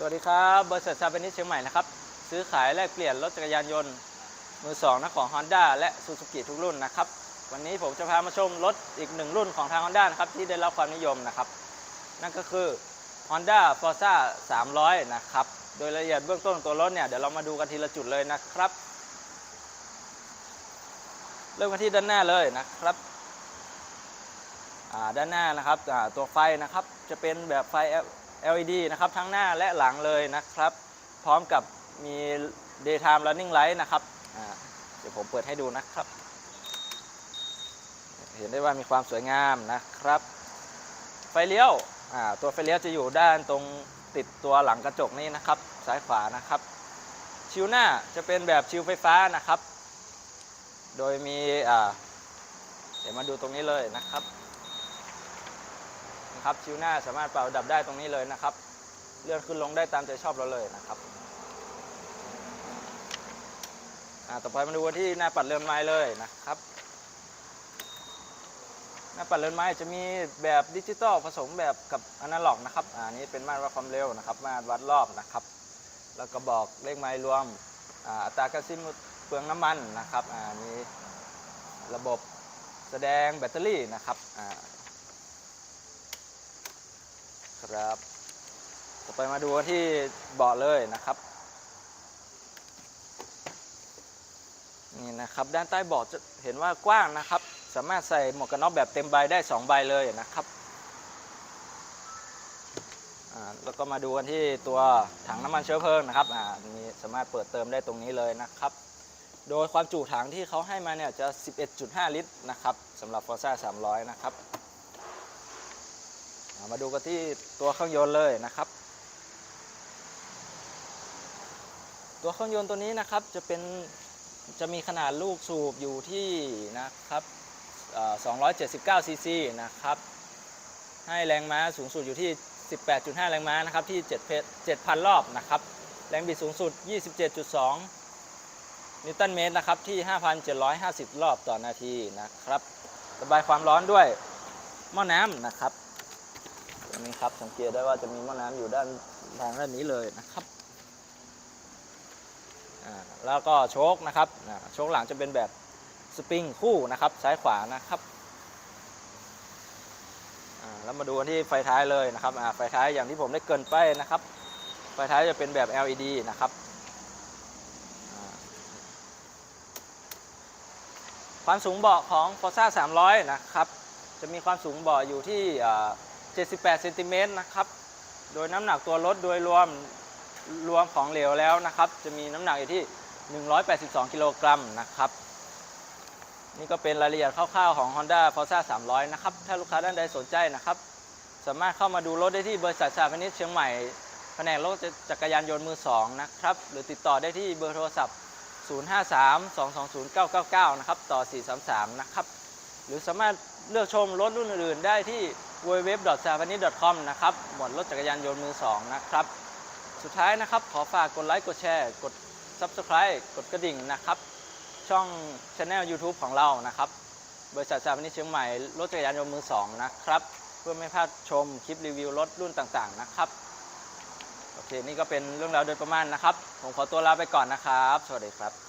สวัสดีครับบริษัทซาเปนิสเชียงใหม่นะครับ ซื้อขายแลกเปลี่ยนรถจักรยานยนต์ มือสองนะของ Honda และซูซูกิทุกรุ่นนะครับ วันนี้ผมจะพามาชมรถอีกหนึ่งรุ่นของทาง Honda นะครับที่ได้รับความนิยมนะครับ นั่นก็คือ Honda Forza 300 นะครับ โดยละเอียดเบื้องต้นตัวรถเนี่ยเดี๋ยวเรามาดูกันทีละจุดเลยนะครับ เริ่มกันที่ด้านหน้าเลยนะครับด้านหน้านะครับตัวไฟนะครับจะเป็นแบบไฟ LED นะครับทั้งหน้าและหลังเลยนะครับ พร้อมกับมี daytime running light นะครับเดี๋ยวผมเปิดให้ดูนะครับ เห็นได้ว่ามีความสวยงามนะครับ ไฟเลี้ยวตัวไฟเลี้ยวจะอยู่ด้านตรงติดตัวหลังกระจกนี้นะครับ ซ้ายขวานะครับ ชิวหน้าจะเป็นแบบชิวไฟฟ้านะครับ โดยมีเดี๋ยวมาดูตรงนี้เลยนะครับ ครับชิวหน้าสามารถเป่าดับได้ตรงนี้เลยนะครับ เลื่อนขึ้นลงได้ตามใจชอบเราเลยนะครับต่อไปมาดูที่หน้าปัดเรือนไม้เลยนะครับ หน้าปัดเรือนไม้จะมีแบบดิจิตอลผสมแบบกับอนาล็อกนะครับอ่านี้เป็นมาตรวัดความเร็วนะครับ มาตรวัดรอบนะครับ แล้วก็บอกเลขไม้รวมอัตราการสิ้นเปลืองน้ำมันนะครับอ่ามีระบบแสดงแบตเตอรี่นะครับ ครับ ต่อไปมาดูกันที่เบาะเลยนะครับ นี่นะครับด้านใต้เบาะจะเห็นว่ากว้างนะครับ สามารถใส่หมวกกันน็อกแบบเต็มใบได้ 2 ใบเลยนะครับแล้วก็มาดูกันที่ตัวถังน้ำมันเชื้อเพลิงนะครับอ่ามีสามารถเปิดเติมได้ตรงนี้เลยนะครับ โดยความจุถังที่เขาให้มาเนี่ยจะ 11.5 ลิตรนะครับสำหรับ Forza 300 นะครับ มาดูกันที่ตัวเครื่องยนต์เลยนะครับ ตัวเครื่องยนต์ตัวนี้นะครับจะเป็นจะมีขนาดลูกสูบอยู่ที่นะครับเอ่อ279ซีซีนะครับ ให้แรงม้าสูงสุดอยู่ที่ 18.5 แรงม้านะครับที่ 7,000 รอบนะครับ แรงบิดสูงสุด 27.2 นิวตันเมตรนะครับที่ 5,750 รอบต่อนาทีนะครับ ระบายความร้อนด้วยหม้อน้ำนะครับ รงนี้ครับ สังเกตได้ว่าจะมีหม้อน้ำอยู่ด้านทางด้านนี้เลยนะครับแล้วก็โชคนะครับโชคหลังจะเป็นแบบสปริงคู่นะครับซ้ายขวานะครับแล้วมาดูกันที่ไฟท้ายเลยนะครับไฟท้ายอย่างที่ผมได้เกินไปนะครับ ไฟท้ายจะเป็นแบบ LED นะครับความสูงเบาะของ Forza 300 นะครับ จะมีความสูงเบาะอยู่ที่ 78เซนติเมตรนะครับ โดยน้ำหนักตัวรถโดยรวมรวมของเหลวแล้วนะครับ จะมีน้ำหนักอยู่ที่ 182 กิโลกรัมนะครับ นี่ก็เป็นรายละเอียดคร่าวๆของ Honda Forza 300 นะครับ ถ้าลูกค้าท่านใดสนใจนะครับ สามารถเข้ามาดูรถได้ที่บริษัทชาพนิชเชียงใหม่แผนกรถจักรยานยนต์มือ 2 นะครับ หรือติดต่อได้ที่เบอร์โทรศัพท์ 053-220-999 นะครับ ต่อ 433 นะครับ หรือสามารถเลือกชมรถรุ่นอื่นๆได้ที่ www.sapanis.com นะครับหมวดรถจักรยานยนต์มือ 2 นะครับ สุดท้ายนะครับ ขอฝากกดไลค์ กดแชร์ กด Subscribe กดกระดิ่งนะครับ ช่อง Channel YouTube ของเรานะครับ บริษัทสถาปนิกเชียงใหม่ รถจักรยานยนต์มือ 2 นะครับ เพื่อไม่พลาดชมคลิปรีวิวรถรุ่นต่างๆ นะครับ โอเค นี่ก็เป็นเรื่องราวโดยประมาณนะครับ ผมขอตัวลาไปก่อนนะครับ สวัสดีครับ